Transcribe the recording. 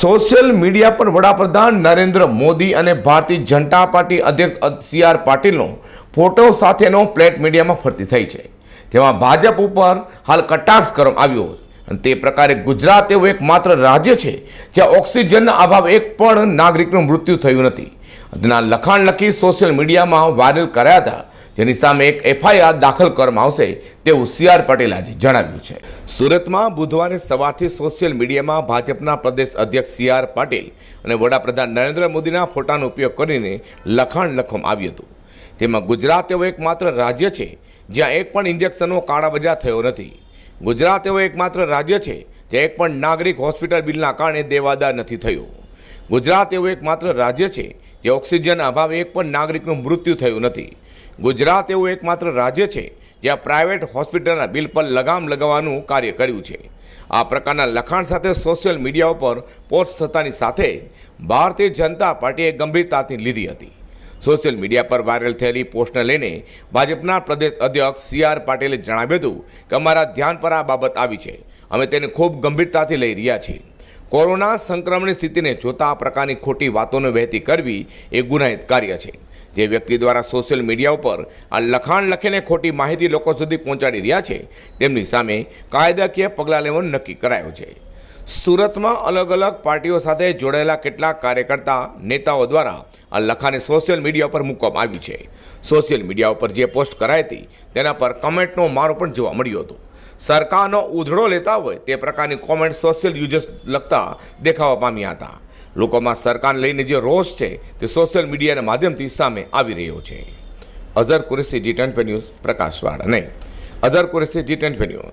Social media પર વડાપ્રધાન નરેન્દ્ર મોદી અને ભારતીય જનતા પાર્ટી અધ્યક્ષ સી આર પાટીલનો ફોટો સાથેનો પ્લેટ મીડિયામાં ફરતી થઈ છે. જેમાં ભાજપ ઉપર હાલ કટાક્ષ કરવામાં આવ્યો અને તે પ્રકારે ગુજરાત એવું એકમાત્ર રાજ્ય છે જ્યાં ઓક્સિજનના અભાવ એક પણ નાગરિકનું મૃત્યુ થયું નથી. તેના લખાણ લખી સોશિયલ મીડિયામાં વાયરલ કર્યા હતા. જેની સામે એક એફઆઈઆર દાખલ કરવામાં આવશે તેવું સી આર પટેલ આજે જણાવ્યું છે. સુરતમાં બુધવારે સવારથી સોશિયલ મીડિયામાં ભાજપના પ્રદેશ અધ્યક્ષ સી આર પાટીલ અને વડાપ્રધાન નરેન્દ્ર મોદીના ફોટાનો ઉપયોગ કરીને લખાણ લખવામાં આવ્યું હતું. તેમાં ગુજરાત એવું એકમાત્ર રાજ્ય છે જ્યાં એક પણ ઇન્જેક્શનનો કાળાબજાર થયો નથી. ગુજરાત એવું એકમાત્ર રાજ્ય છે જ્યાં એક પણ નાગરિક હોસ્પિટલ બિલના કારણે દેવાદાર નથી થયો. ગુજરાત એવું એકમાત્ર રાજ્ય છે જે ઓક્સિજન અભાવે એક પણ નાગરિકનું મૃત્યુ થયું નથી. ગુજરાત એવું એકમાત્ર રાજ્ય છે જ્યાં પ્રાઇવેટ હોસ્પિટલના બિલ પર લગામ લગાવવાનું કાર્ય કર્યું છે. આ પ્રકારના લખાણ સાથે સોશિયલ મીડિયા ઉપર પોસ્ટ થતાની સાથે ભારતીય જનતા પાર્ટીએ ગંભીરતાથી લીધી હતી. સોશિયલ મીડિયા પર વાયરલ થયેલી પોસ્ટને લઈને ભાજપના પ્રદેશ અધ્યક્ષ સી આર પાટીલે જણાવ્યું હતું કે અમારા ધ્યાન પર આ બાબત આવી છે. અમે તેને ખૂબ ગંભીરતાથી લઈ રહ્યા છીએ. કોરોના સંક્રમણની સ્થિતિને જોતા આ પ્રકારની ખોટી વાતોને વહેતી કરવી એ ગુનાહિત કાર્ય છે. જે વ્યક્તિ દ્વારા સોશિયલ મીડિયા ઉપર આ લખાણ લખીને ખોટી માહિતી લોકો સુધી પહોંચાડી રહ્યા છે, તેમની સામે કાયદાકીય પગલાં લેવાનું નક્કી કરાયું છે. સુરતમાં અલગ અલગ પાર્ટીઓ સાથે જોડાયેલા કેટલાક કાર્યકર્તા નેતાઓ દ્વારા આ લખાને સોશિયલ મીડિયા પર મૂકવામાં આવી છે. સોશિયલ મીડિયા ઉપર જે પોસ્ટ કરાઈ હતી, તેના પર કમેન્ટનો મારો પણ જોવા મળ્યો હતો. સરકારનો ઉધડો લેતા હોય તે પ્રકારની કોમેન્ટ સોશિયલ યુઝર્સ લખતા દેખાવા પામ્યા હતા. લોકોમાં સરકાર લઈને જે રોષ છે તે સોશિયલ મીડિયાના માધ્યમથી સામે આવી રહ્યો છે. Azhar Qureshi G twenty news, પ્રકાશવાળા નહીં. Azhar Qureshi G twenty news.